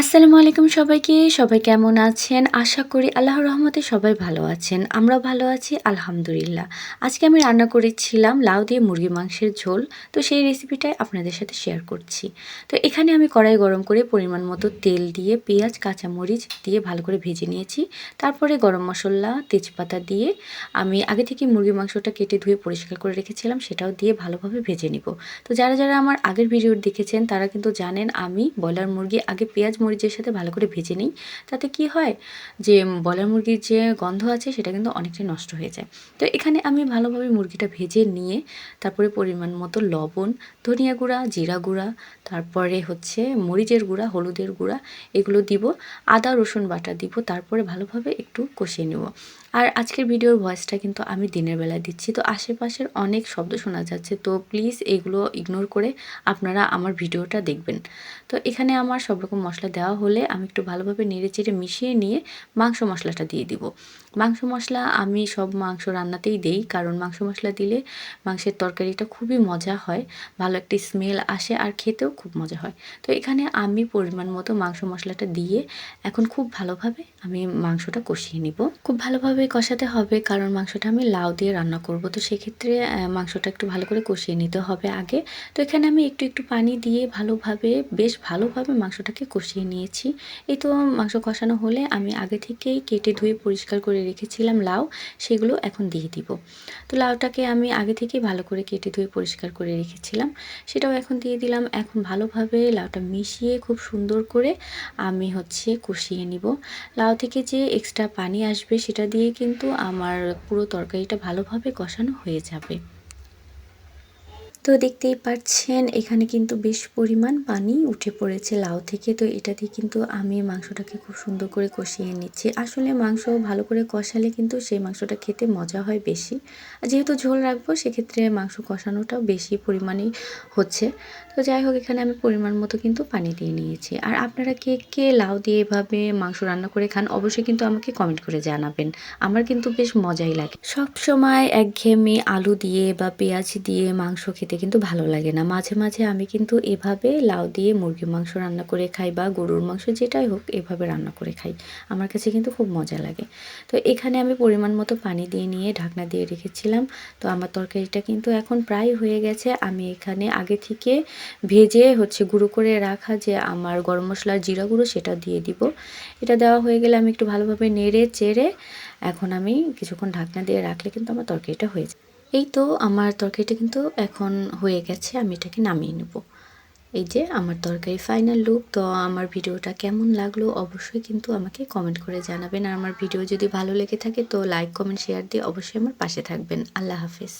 আসসালামু আলাইকুম সবাইকে, সবাই কেমন আছেন? আশা করি আল্লাহর রহমতে সবাই ভালো আছেন। আমরা ভালো আছি, আলহামদুলিল্লাহ। আজকে আমি রান্না করেছিলাম লাউ দিয়ে মুরগি মাংসের ঝোল, তো সেই রেসিপিটাই আপনাদের সাথে শেয়ার করছি। তো এখানে আমি কড়াই গরম করে পরিমাণ মতো তেল দিয়ে পেঁয়াজ, কাঁচামরিচ দিয়ে ভালো করে ভেজে নিয়েছি। তারপরে গরম মশলা, তেজপাতা দিয়ে আমি আগে থেকে মুরগি মাংসটা কেটে ধুয়ে পরিষ্কার করে রেখেছিলাম, সেটাও দিয়ে ভালোভাবে ভেজে নিব। তো যারা যারা আমার আগের ভিডিও দেখেছেন, তারা কিন্তু জানেন আমি ব্রয়লার মুরগি আগে পেঁয়াজ মরিচের সাথে ভালো করে ভেজে নিই। তাতে কি হয় যে বলার মুরগির যে গন্ধ আছে সেটা কিন্তু অনেকটাই নষ্ট হয়ে যায়। তো এখানে আমি ভালোভাবে মুরগিটা ভেজে নিয়ে তারপরে পরিমাণ মতো লবণ, ধনিয়া গুঁড়া, জিরা গুঁড়া, তারপরে হচ্ছে মরিচের গুঁড়া, হলুদের গুঁড়া এগুলো দিব। আদা, রসুন বাটা দিব। তারপরে ভালোভাবে একটু কষিয়ে নেব। আর আজকের ভিডিওর ভয়েসটা কিন্তু আমি দিনের বেলায় দিচ্ছি। তো আশেপাশের অনেক শব্দ শোনা যাচ্ছে, তো প্লিজ এগুলো ইগনোর করে আপনারা আমার ভিডিওটা দেখবেন। তো এখানে আমার সব রকম মশলা দেওয়া হলে আমি একটু ভালোভাবে নেড়ে চেড়ে মিশিয়ে নিয়ে মাংস মশলাটা দিয়ে দিব। মাংস মশলা আমি সব মাংস রান্নাতেই দেই, কারণ মাংস মশলা দিলে মাংসের তরকারিটা খুবই মজা হয়, ভালো একটি স্মেল আসে আর খেতেও খুব মজা হয়। তো এখানে আমি পরিমাণ মতো মাংস মশলাটা দিয়ে এখন খুব ভালোভাবে আমি মাংসটা কষিয়ে নিব। খুব ভালোভাবে কষাতে হবে, কারণ মাংসটা আমি লাউ দিয়ে রান্না করব। তো সেক্ষেত্রে মাংসটা একটু ভালো করে কষিয়ে নিতে হবে আগে। তো এখানে আমি একটু একটু পানি দিয়ে ভালোভাবে, বেশ ভালোভাবে মাংসটাকে কষিয়ে নিয়েছি। এই তো মাংস কষানো হলে আমি আগে থেকেই কেটে ধুয়ে পরিষ্কার করে রেখেছিলাম লাউ, সেগুলো এখন দিয়ে দিব। তো লাউটাকে আমি আগে থেকেই ভালো করে কেটে ধুয়ে পরিষ্কার করে রেখেছিলাম। সেটাও এখন দিয়ে দিলাম। এখন ভালোভাবে লাউটা মিশিয়ে খুব সুন্দর করে আমি হচ্ছে কষিয়ে নিব। লাউ থেকে যে এক্সট্রা পানি আসবে সেটা দিয়ে কিন্তু আমার পুরো তরকারিটা ভালোভাবে কষানো হয়ে যাবে। তো দেখতেই পাচ্ছেন, এখানে কিন্তু বেশ পরিমাণ পানি উঠে পড়েছে লাউ থেকে। তো এটা দিয়ে কিন্তু আমি মাংসটাকে খুব সুন্দর করে কষিয়ে নিচ্ছি। আসলে মাংস ভালো করে কষালে কিন্তু সেই মাংসটা খেতে মজা হয় বেশি। যেহেতু ঝোল রাখব, সেক্ষেত্রে মাংস কষানোটাও বেশি পরিমাণেই হচ্ছে। তো যাই হোক, এখানে আমি পরিমাণ মতো কিন্তু পানি দিয়ে নিয়েছি। আর আপনারা কে কে লাউ দিয়ে এভাবে মাংস রান্না করে খান, অবশ্যই কিন্তু আমাকে কমেন্ট করে জানাবেন। আমার কিন্তু বেশ মজাই লাগে। সব সময় একঘেয়েমি আলু দিয়ে বা পেঁয়াজ দিয়ে মাংস খেতে খেতে কিন্তু ভালো লাগে না। মাঝে মাঝে আমি কিন্তু এভাবে লাউ দিয়ে মুরগির মাংস রান্না করে খাই বা গরুর মাংস যেটাই হোক এভাবে রান্না করে খাই। আমার কাছে কিন্তু খুব মজা লাগে। তো এখানে আমি পরিমাণ মতো পানি দিয়ে নিয়ে ঢাকনা দিয়ে রেখেছিলাম। তো আমার তরকারিটা কিন্তু এখন প্রায় হয়ে গেছে। আমি এখানে আগে থেকে ভেজে হচ্ছে গুঁড়ো করে রাখা যে আমার গরম মশলার জিরা গুঁড়ো সেটা দিয়ে দিব। এটা দেওয়া হয়ে গেলে আমি একটু ভালোভাবে নেড়ে, চেড়ে এখন আমি কিছুক্ষণ ঢাকনা দিয়ে রাখলে কিন্তু আমার তরকারিটা হয়ে যায়। এই তো আমার তরকারিটা কিন্তু এখন হয়ে গেছে, আমি এটাকে নামিয়ে নেব। এই যে আমার তরকারি ফাইনাল লুক তো আমার ভিডিওটা কেমন লাগল অবশ্যই কিন্তু আমাকে কমেন্ট করে জানাবেন। আর আমার ভিডিও যদি ভালো লেগে থাকে তো লাইক কমেন্ট শেয়ার দিয়ে অবশ্যই আমার পাশে থাকবেন। আল্লাহ হাফিজ।